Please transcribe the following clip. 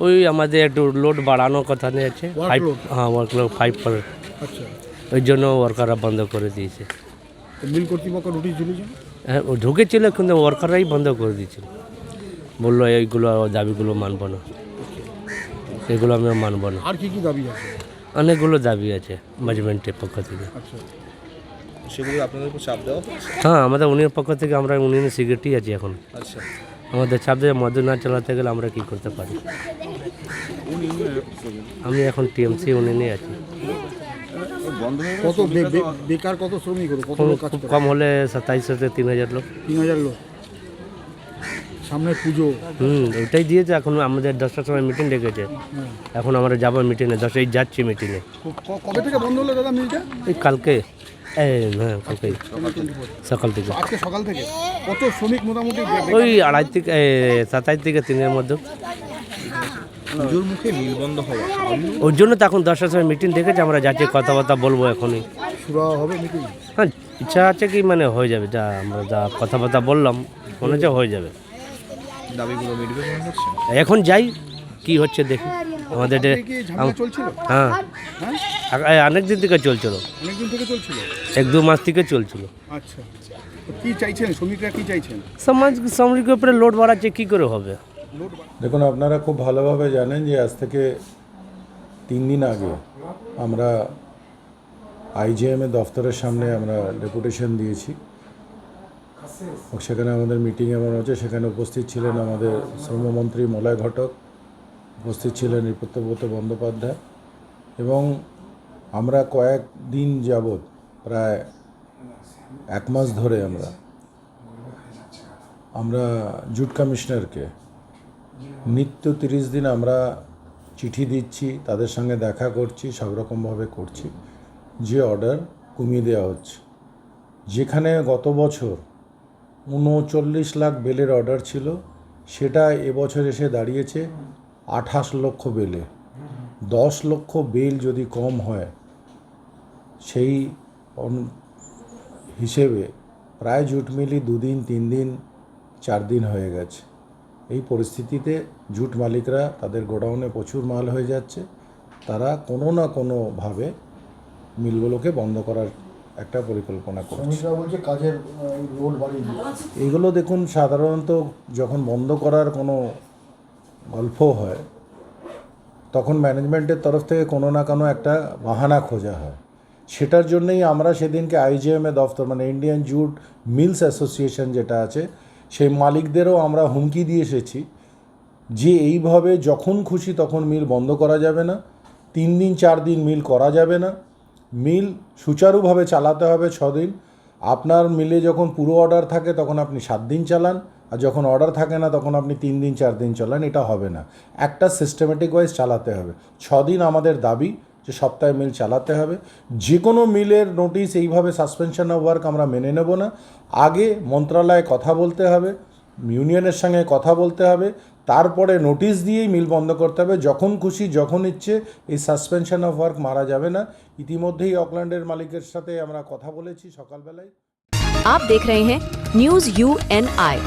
ওই আমাদের একটু লোড বাড়ানোর কথা নিয়ে আছে ফাইভ? হ্যাঁ ওয়ার্কলোড ফাইভ পার আচ্ছা। ওই জন্য ওয়ার্কাররা বন্ধ করে দিয়েছে। মিল কর্তৃপক্ষ ঝুলেছে হ্যাঁ ও ঢুকেছিল কিন্তু ওয়ার্কাররাই বন্ধ করে দিয়েছিল। বলল এইগুলো দাবিগুলো মানব না। এগুলো আমরা মানব না। আর কি কি দাবি আছে? অনেকগুলো দাবি আছে ম্যানেজমেন্টের পক্ষ থেকে। আচ্ছা। সেগুলো আপনাদের উপর চাপ দেওয়া হ্যাঁ আমাদের উনির পক্ষ থেকে আমরা উনি সিগারেটই আছি এখন। আচ্ছা। আমাদের চাপ দিয়ে মধু না চালাতে গেলে আমরা কি করতে পারি? আমি এখন টিএমসি উনিনে আছি। কত বেকার কত শ্রমিক হলো? কত লোক খুব কম হলে সাতাইশ থেকে তিন হাজার লোক। তিন হাজার লোক। সামনে পুজো। হুম ওইটাই দিয়েছে। এখন আমাদের দশটার সময় মিটিং ডেকেছে। হ্যাঁ। এখন আমরা যাব মিটিংয়ে দশটায় যাচ্ছি মিটিংয়ে কবে থেকে বন্ধ হলো দাদা মিলটা এই কালকে। সকাল থেকে। আজকে সকাল থেকে? কত শ্রমিক মোটামুটি? বে- বে- ওই আড়াই থেকে সাতাইশ থেকে তিনের মধ্যে। পুজোর মুখে মিল বন্ধ হওয়া ওই জন্য তো এখন দশটার সময় মিটিং ডেকেছে আমরা যাচ্ছি কথাবার্তা বলব এখনই। হবে মিটিং হ্যাঁ ইচ্ছা আছে কি মানে হয়ে যাবে যা আমরা যা কথাবার্তা বললাম মনে হচ্ছে হয়ে যাবে। দাবিগুলো মিটবে এখন যাই কি হচ্ছে দেখি। আমাদের হ্যাঁ। হ্যাঁ? অনেক দিন থেকে চলছিল। অনেকদিন থেকে চলছিল? এক দু মাস থেকে চলছিল। আচ্ছা। কি চাইছেন? শ্রমিকরা কি চাইছেন? সমাজ সামরিক উপরে লোড বাড়াচ্ছে কি করে হবে? দেখুন আপনারা খুব ভালোভাবে জানেন যে আজ থেকে তিন দিন আগে আমরা আইজিএম এর দফতরের সামনে আমরা ডেপুটেশন দিয়েছি। সেখানে আমাদের মিটিং এমন হচ্ছে সেখানে উপস্থিত ছিলেন আমাদের শ্রমমন্ত্রী মলয় ঘটক উপস্থিত ছিলেন রিপত্যব্রত বন্দ্যোপাধ্যায়। এবং আমরা কয়েক দিন যাবৎ প্রায় এক মাস ধরে আমরা আমরা জুট কমিশনারকে নিত্য তিরিশ দিন আমরা চিঠি দিচ্ছি, তাদের সঙ্গে দেখা করছি, সব রকমভাবে করছি। যে অর্ডার কমিয়ে দেওয়া হচ্ছে। যেখানে গত বছর উনচল্লিশ লাখ বেলের অর্ডার ছিল, সেটা এবছর এসে দাঁড়িয়েছে আঠাশ লক্ষ বেলে। দশ লক্ষ বেল যদি কম হয় সেই হিসেবে প্রায় জুট মিলই দুদিন তিন দিন চার দিন হয়ে গেছে। এই পরিস্থিতিতে জুট মালিকরা তাদের গোডাউনে প্রচুর মাল হয়ে যাচ্ছে। তারা কোনো না কোনোভাবে মিলগুলোকে বন্ধ করার একটা পরিকল্পনা করছে। কাজের এইগুলো দেখুন সাধারণত যখন বন্ধ করার কোনো গল্প হয়। তখন ম্যানেজমেন্টের তরফ থেকে কোনো না কোনো একটা বাহানা খোঁজা হয়। সেটার জন্যই আমরা সেদিনকে আইজিএমএ দফতর মানে ইন্ডিয়ান জুট মিলস অ্যাসোসিয়েশন যেটা আছে, সেই মালিকদেরও আমরা হুমকি দিয়ে এসেছি যে এইভাবে যখন খুশি তখন মিল বন্ধ করা যাবে না, তিন দিন, চার দিন মিল করা যাবে না। মিল সুচারুভাবে চালাতে হবে দিন। আপনার মিলে যখন পুরো অর্ডার থাকে তখন আপনি সাত দিন চালান। আর যখন অর্ডার থাকে না তখন আপনি তিন দিন চার দিন চালান এটা হবে না একটা সিস্টেমেটিক ওয়াইজ চালাতে হবে দিন আমাদের দাবি যে সপ্তাহে মিল চালাতে হবে যে কোনো মিলের নোটিশ এইভাবে সাসপেনশন অফ ওয়ার্ক আমরা মেনে নেব না আগে মন্ত্রণালয়ে কথা বলতে হবে ইউনিয়নের সঙ্গে কথা বলতে হবে তারপরে নোটিশ দিয়েই মিল বন্ধ করতে হবে যখন খুশি যখন ইচ্ছে এই সাসপেনশন অফ ওয়ার্ক মারা যাবে না ইতিমধ্যেই অকল্যান্ডের মালিকের সাথে আমরা কথা বলেছি সকালবেলায় आप देख रहे हैं न्यूज यू एन आई